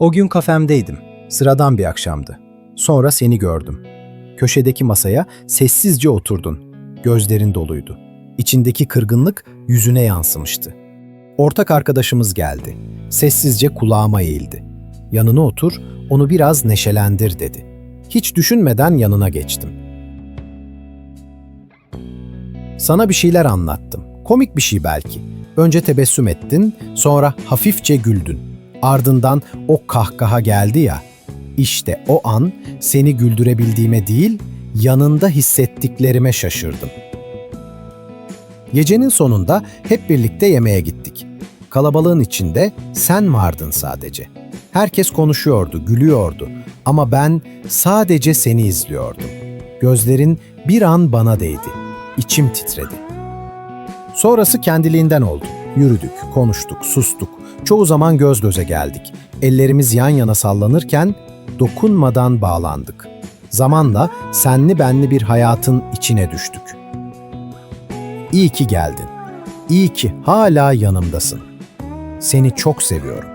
O gün kafemdeydim. Sıradan bir akşamdı. Sonra seni gördüm. Köşedeki masaya sessizce oturdun. Gözlerin doluydu. İçindeki kırgınlık yüzüne yansımıştı. Ortak arkadaşımız geldi. Sessizce kulağıma eğildi. Yanına otur, onu biraz neşelendir dedi. Hiç düşünmeden yanına geçtim. Sana bir şeyler anlattım. Komik bir şey belki. Önce tebessüm ettin, sonra hafifçe güldün. Ardından o kahkaha geldi ya. İşte o an seni güldürebildiğime değil, yanında hissettiklerime şaşırdım. Gecenin sonunda hep birlikte yemeğe gittik. Kalabalığın içinde sen vardın sadece. Herkes konuşuyordu, gülüyordu ama ben sadece seni izliyordum. Gözlerin bir an bana değdi. İçim titredi. Sonrası kendiliğinden oldu. Yürüdük, konuştuk, sustuk. Çoğu zaman göz göze geldik. Ellerimiz yan yana sallanırken dokunmadan bağlandık. Zamanla senli benli bir hayatın içine düştük. İyi ki geldin. İyi ki hala yanımdasın. Seni çok seviyorum.